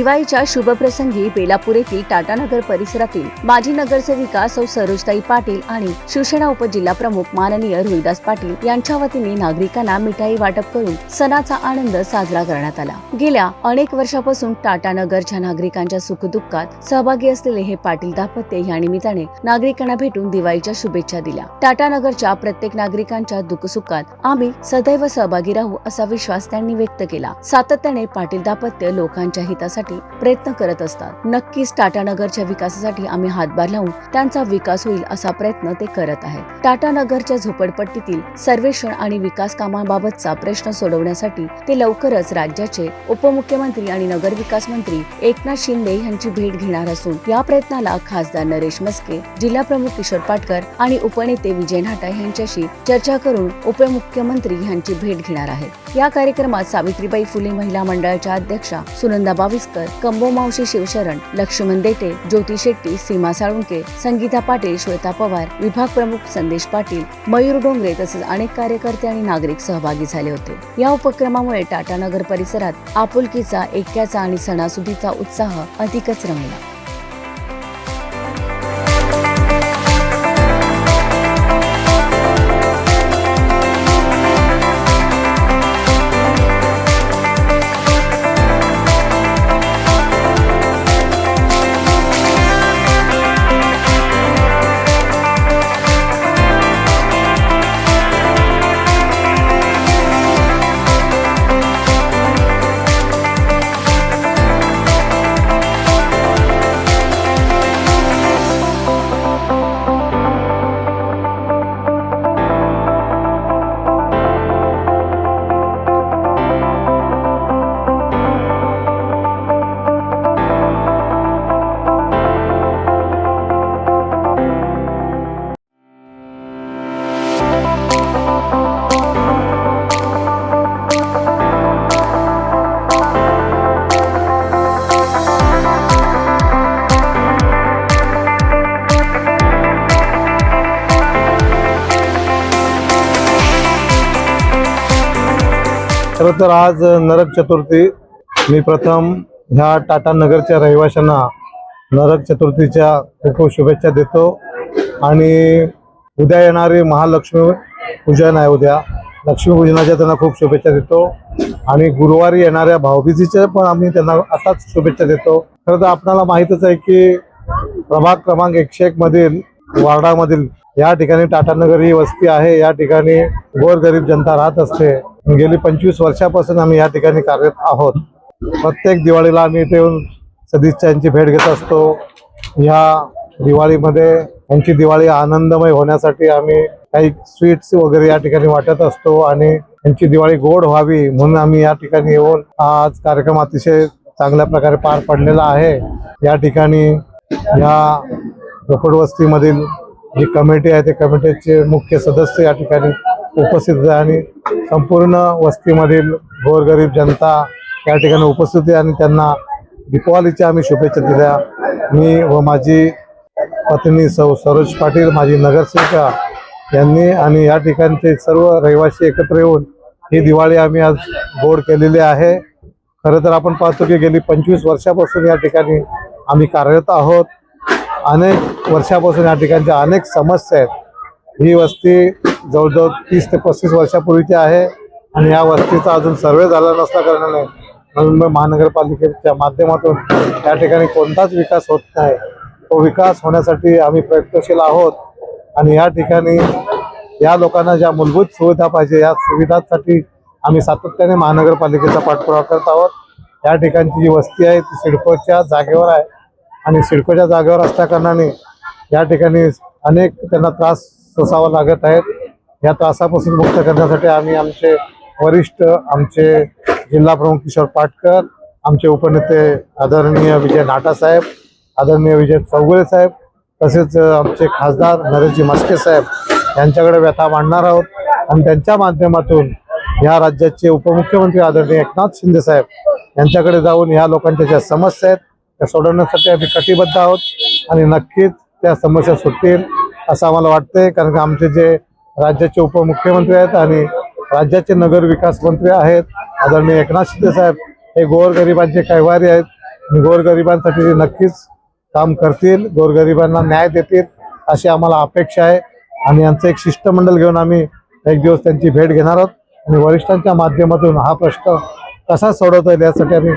दिवाळीच्या शुभप्रसंगी बेलापूर येथील टाटानगर परिसरातील माजी नगरसेविका सौ सरोजताई पाटील आणि शिवसेना उपजिल्हा प्रमुख माननीय रोहिदास पाटील यांच्या वतीने नागरिकांना मिठाई वाटप करून सणाचा आनंद साजरा करण्यात आला. गेल्या अनेक वर्षापासून टाटानगरच्या नागरिकांच्या सुखदुःखात सहभागी असलेले हे पाटील दाम्पत्य या निमित्ताने नागरिकांना भेटून दिवाळीच्या शुभेच्छा दिल्या. टाटानगरच्या प्रत्येक नागरिकांच्या दुःखसुखात आम्ही सदैव सहभागी राहू असा विश्वास त्यांनी व्यक्त केला. सातत्याने पाटील दाम्पत्य लोकांच्या हितासाठी प्रयत्न करत असतात. नक्कीच टाटानगरच्या विकासासाठी आम्ही हातभार लावून त्यांचा विकास होईल असा प्रयत्न ते करत आहेत. टाटानगरच्या झोपडपट्टीतील सर्वेक्षण आणि विकास कामाबाबतचा प्रश्न सोडवण्यासाठी ते लवकरच राज्याचे उपमुख्यमंत्री आणि नगरविकास मंत्री एकनाथ शिंदे यांची भेट घेणार असून या प्रयत्नाला खासदार नरेश मस्के जिल्हा प्रमुख किशोर पाटकर आणि उपनेते विजय नाटा यांच्याशी चर्चा करून उपमुख्यमंत्री यांची भेट घेणार आहेत. या कार्यक्रमात सावित्रीबाई फुले महिला मंडळाच्या अध्यक्षा सुनंदा बाविस्कर कंबो मावशी शिवशरण लक्ष्मण देटे ज्योती शेट्टी सीमा साळुंके संगीता पाटील श्वेता पवार विभाग प्रमुख संदेश पाटील मयूर डोंगरे तसेच अनेक कार्यकर्ते आणि नागरिक सहभागी झाले होते. या उपक्रमामुळे टाटानगर परिसरात आपुलकीचा ऐक्याचा आणि सणासुदीचा उत्साह अधिकच रंगला खरं तर आज नरक चतुर्थी. मी प्रथम ह्या टाटा नगरच्या रहिवाशांना नरक चतुर्थीच्या खूप खूप शुभेच्छा देतो. आणि उद्या येणारी महालक्ष्मी पूजन आहे उद्या लक्ष्मीपूजनाच्या त्यांना खूप शुभेच्छा देतो. आणि गुरुवारी येणाऱ्या भाऊबीजीच्या पण आम्ही त्यांना आताच शुभेच्छा देतो. खरं तर आपणाला माहीतच आहे की प्रभाग क्रमांक एकशे एक मधील वार्डामधील या ठिकाणी टाटानगर ही वस्ती आहे. या ठिकाणी गोरगरीब जनता राहत असते. गेली पंचवीस वर्षापासून आम्ही या ठिकाणी कार्यरत आहोत. प्रत्येक दिवाळीला आम्ही इथे येऊन सदिच्छांची भेट घेत असतो. या दिवाळीमध्ये यांची दिवाळी आनंदमय होण्यासाठी आम्ही काही स्वीट्स वगैरे या ठिकाणी वाटत असतो आणि यांची दिवाळी गोड व्हावी म्हणून आम्ही या ठिकाणी येऊन आज कार्यक्रम अतिशय चांगल्या प्रकारे पार पडलेला आहे. या ठिकाणी या झोपडवस्तीमधील जी कमिटी आहे त्या कमिटीचे मुख्य सदस्य या ठिकाणी उपस्थित आहे आणि संपूर्ण वस्तीमधील गोरगरीब जनता या ठिकाणी उपस्थित आहे आणि त्यांना दीपावलीच्या आम्ही शुभेच्छा दिल्या मी व माझी पत्नी सौ सरोज पाटील माझी नगरसेविका यांनी आणि या ठिकाणचे सर्व रहिवासी एकत्र येऊन ही दिवाळी आम्ही आज गोड केलेली आहे. खरं तर आपण पाहतो की गेली पंचवीस वर्षापासून या ठिकाणी आम्ही कार्यरत आहोत. अनेक वर्षापासून या ठिकाणच्या अनेक समस्या आहेत. ही वस्ती जवळजवळ तीस ते पस्तीस वर्षापूर्वीची आहे. आणि या वस्तीचा अजून सर्वे झाला नसल्या कारणाने नवी मुंबई महानगरपालिकेच्या माध्यमातून या ठिकाणी कोणताच विकास होत नाही. तो विकास होण्यासाठी आम्ही प्रयत्नशील आहोत. आणि या ठिकाणी या लोकांना ज्या मूलभूत सुविधा पाहिजे या सुविधांसाठी आम्ही सातत्याने महानगरपालिकेचा पाठपुरावा करत आहोत. या ठिकाणची जी वस्ती आहे ती सिडकोच्या जागेवर आहे. आणि सिडकोच्या जागेवर असल्या कारणाने या ठिकाणी अनेक त्यांना त्रास सोसावा लागत आहेत. या त्रासापासून मुक्त करण्यासाठी आम्ही आमचे वरिष्ठ आमचे जिल्हा प्रमुख किशोर पाटकर आमचे उपनेते आदरणीय विजय नाटा साहेब आदरणीय विजय चौगुले साहेब तसेच आमचे खासदार नरेशजी मस्के साहेब यांच्याकडे व्यथा मांडणार आहोत. आणि त्यांच्या माध्यमातून या राज्याचे उपमुख्यमंत्री आदरणीय एकनाथ शिंदे साहेब यांच्याकडे जाऊन ह्या लोकांच्या ज्या समस्या आहेत त्या सोडवण्यासाठी आम्ही कटिबद्ध आहोत. आणि नक्कीच त्या समस्या सुटतील असं आम्हाला वाटतंय कारण का आमचे जे राज्याचे उपमुख्यमंत्री आहेत आणि राज्याचे नगर विकास मंत्री आहेत. आदरणीय एकनाथ शिंदे साहेब हे गोरगरिबांचे कैवारी आहेत. आणि गोरगरिबांसाठी ते नक्कीच काम करतील. गोरगरिबांना न्याय देतील अशी आम्हाला अपेक्षा आहे. आणि यांचं एक शिष्टमंडळ घेऊन आम्ही एक दिवस त्यांची भेट घेणार आहोत. आणि वरिष्ठांच्या माध्यमातून हा प्रश्न कसा सोडवता येईल यासाठी आम्ही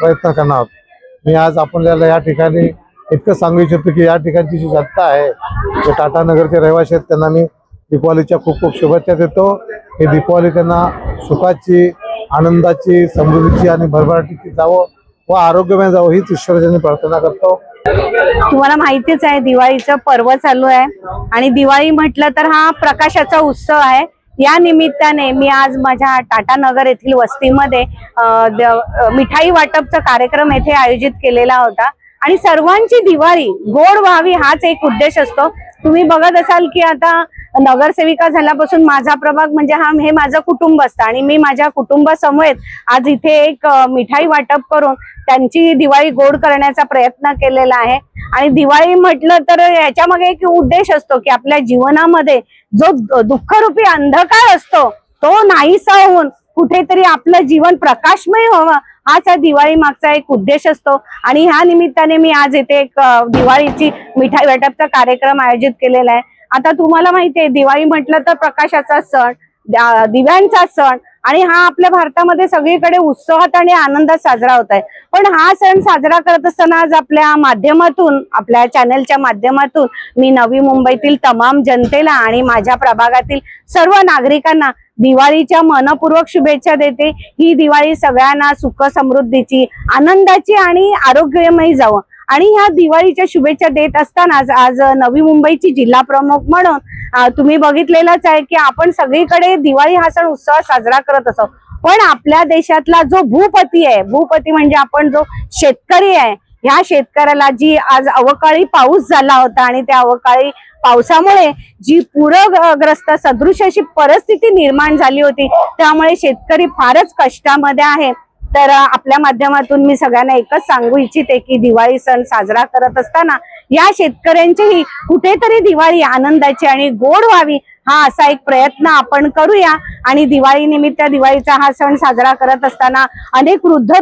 प्रयत्न करणार आहोत. मी आज आपल्याला या ठिकाणी इतकं सांगू इच्छितो की या ठिकाणची जी जनता आहे जे टाटानगरचे रहिवासी आहेत त्यांना मी दीपावलीच्या खूप खूप शुभेच्छा देतो. हे दीपावली त्यांना सुखाची आनंदाची समृद्धीची आणि भरभराटीची जावं व आरोग्यमय जावं हीच ईश्वराची प्रार्थना करतो. तुम्हाला माहितीच आहे दिवाळीचं पर्व चालू आहे. आणि दिवाळी म्हटलं तर हा प्रकाशाचा उत्सव आहे. या निमित्ताने मी आज माझ्या टाटा नगर येथील वस्तीमध्ये मिठाई वाटपचा कार्यक्रम येथे आयोजित केलेला होता. आणि सर्वांची दिवाळी गोड व्हावी हाच एक उद्देश असतो. तुम्ही बघत असाल की आता नगरसेविका झाल्यापासून माझा प्रभाग म्हणजे हा हे माझं कुटुंब असतं. आणि मी माझ्या कुटुंबासमवेत आज इथे एक मिठाई वाटप करून त्यांची दिवाळी गोड करण्याचा प्रयत्न केलेला आहे. आणि दिवाळी म्हटलं तर याच्या मागे एक उद्देश असतो की आपल्या जीवनामध्ये जो दुःखरूपी अंधकार असतो तो नाहीसा होऊन कुठेतरी आपलं जीवन प्रकाशमय व्हावं हाच या दिवाळी मागचा एक उद्देश असतो. आणि ह्या निमित्ताने मी आज इथे एक दिवाळीची मिठाई वाटपचा कार्यक्रम आयोजित केलेला आहे. आता तुम्हाला माहितीये दिवाळी म्हटलं तर प्रकाशाचा सण दिव्यांचा सण आणि हा आपल्या भारतामध्ये सगळीकडे उत्सवात आणि आनंदात साजरा होत आहे. पण हा सण साजरा करत असताना आज आपल्या माध्यमातून आपल्या चॅनलच्या माध्यमातून मी नवी मुंबईतील तमाम जनतेला आणि माझ्या प्रभागातील सर्व नागरिकांना दिवाळीच्या मनपूर्वक शुभेच्छा देते. ही दिवाळी सगळ्यांना सुख समृद्धीची आनंदाची आणि आरोग्यमयी जावं. आणि ह्या दिवाळीच्या शुभेच्छा देत असतानाच आज नवी मुंबईची जिल्हा प्रमुख म्हणून तुम्ही बघितलेलंच आहे की आपण सगळीकडे दिवाळी हा सण उत्सव साजरा करत असो पण आपल्या देशातला जो भूपती आहे भूपती म्हणजे आपण जो शेतकरी आहे ह्या शेतकऱ्याला जी आज अवकाळी पाऊस झाला होता आणि त्या अवकाळी पावसामुळे जी पूरग्रस्त सदृश अशी परिस्थिती निर्माण झाली होती त्यामुळे शेतकरी फारच कष्टामध्ये आहे. तर आपल्या माध्यमातून मी सगळ्यांना एकच सांगू इच्छिते की दिवाळी सण साजरा करत असताना या शेतकऱ्यांचीही कुठेतरी दिवाळी आनंदाची आणि गोड व्हावी हा असा एक प्रयत्न आपण करूया. आणि दिवाळी निमित्त दिवाळीचा हा सण साजरा करत असताना अनेक वृद्ध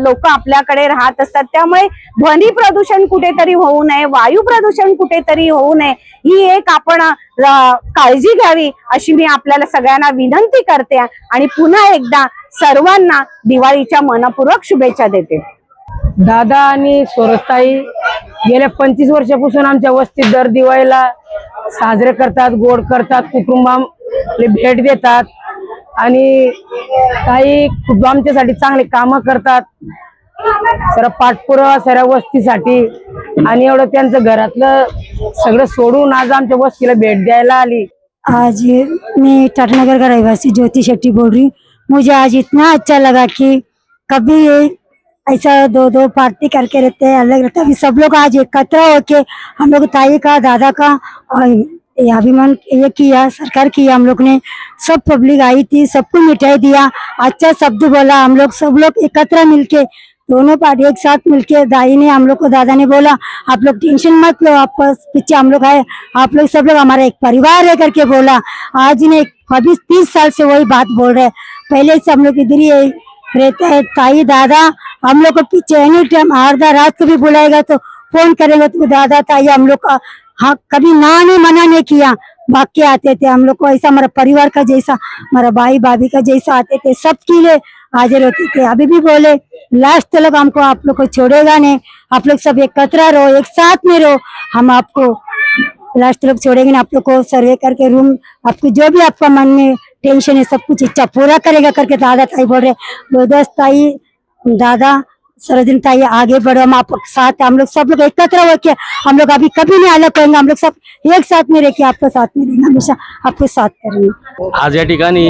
लोक आपल्याकडे राहत असतात. त्यामुळे ध्वनी प्रदूषण कुठेतरी होऊ नये वायू प्रदूषण कुठेतरी होऊ नये ही एक आपण काळजी घ्यावी अशी मी आपल्याला सगळ्यांना विनंती करते. आणि पुन्हा एकदा सर्वांना दिवाळीच्या मनपूर्वक शुभेच्छा देते. दादा आणि सोरसताई गेल्या पंचवीस वर्षापासून आमच्या वस्तीत दर दिवाळीला साजरे करतात गोड करतात कुटुंबाला भेट देतात. आणि काही खूप आमच्यासाठी चांगले कामं करतात. सर पाठपुरावा सऱ्या वस्तीसाठी. आणि एवढं त्यांचं घरातलं सगळं सोडून आज आमच्या वस्तीला भेट द्यायला आली. आज मैं टाटानगर का रहवासी ज्योति शेट्टी बोल रही हूँ मुझे आज इतना अच्छा लगा कि कभी ऐसा दो दो पार्टी करके रहते हैं, अलग रहता है। सब लोग आज एकत्र होके हम लोग ताई का, दादा का और अभिमान ये किया, सरकार किया हम लोग ने। सब पब्लिक आई थी, सबको मिठाई दिया अच्छा शब्द बोला, हम लोग सब लोग एकत्र मिलके, दोनों पार्टी एक साथ मिलके, दाई ने, हम लोग को, दादा ने बोला, आप लोग टेंशन मत लो, आप पीछे हम लोग आए, आप लोग सब लोग हमारा एक परिवार है करके बोला। आज ने अभी तीस साल से वही बात बोल रहे पहले से हम लोग इधर ही रहते हैं। ताई, दादा, हम लोग को पीछे एनी टाइम आधा रात को भी बुलाएगा तो फ़ोन करेंगे तो दादा, ताई, हम लोग का हाँ कभी ना नहीं मना नहीं किया। बाकी आते थे हम लोग को, ऐसा हमारा परिवार का जैसा, हमारा भाई, भाभी का जैसा आते थे। सबके लिए हाजिर होते थे। अभी भी बोले, लास्ट तक हमको आप लोग को छोड़ेगा नहीं। आप लोग सब एक एकत्र रहो, एक साथ में रहो। हम आपको लास्ट लोग छोड़ेंगे ना आप लोग को सर्वे करके रूम आपकी जो भी आपका मन में टेंशन है सब कुछ इच्छा पूरा करेगा करके दादा ताई बोल रहे लोदस ताई दादा सरोजन ताई आगे बढ़ो हम आप साथ हम लोग सब लोग एकत्र होके हम लोग अभी कभी नहीं अलग करेंगे हम लोग सब एक साथ में रह के साथ में रहेंगे हमेशा आपके साथ करेंगे। आज या ठिकाणी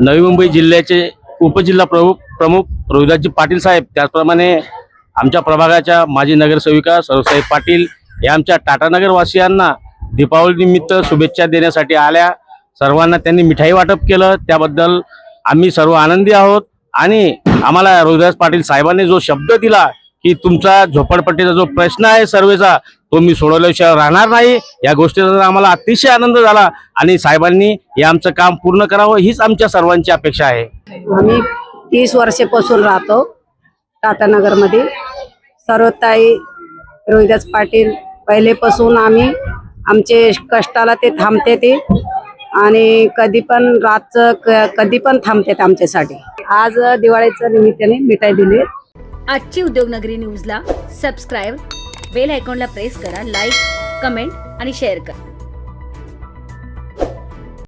नवी मुंबई जिल्ह्याचे उपजिल्हा प्रमुख प्रमुख रोहिदासजी पाटील साहेब त्याचप्रमाणे आमच्या प्रभागाच्या माजी नगरसेविका साहेब पाटील या आमच्या टाटानगर दीपावली निमित्त शुभेच्छा देण्यासाठी आल्या. सर्वांना त्यांनी मिठाई वाटप केलं. त्याबद्दल आम्ही सर्व आनंदी आहोत. आणि आम्हाला रोहिदास पाटील साहेबांनी जो शब्द दिला की तुमचा झोपडपट्टीचा जो प्रश्न आहे सर्वेचा तो मी सोडवल्याशिवाय राहणार नाही. या गोष्टीचा आम्हाला अतिशय आनंद झाला आणि साहेबांनी हे आमचं काम पूर्ण करावं हीच आमच्या सर्वांची अपेक्षा आहे. आम्ही तीस वर्षापासून राहतो टाटानगरमध्ये सर्वताई रोहिदास पाटील पहिलेपासून आम्ही आमचे कष्टाला ते थांबते ते. आणि कधी पण रातचं क- कधी पण थांबते आमच्यासाठी. आज दिवाळीच्या निमित्ताने मिठाई दिली. आजची उद्योगनगरी न्यूजला सबस्क्राईब बेल आयकॉनला प्रेस करा लाईक कमेंट आणि शेअर करा.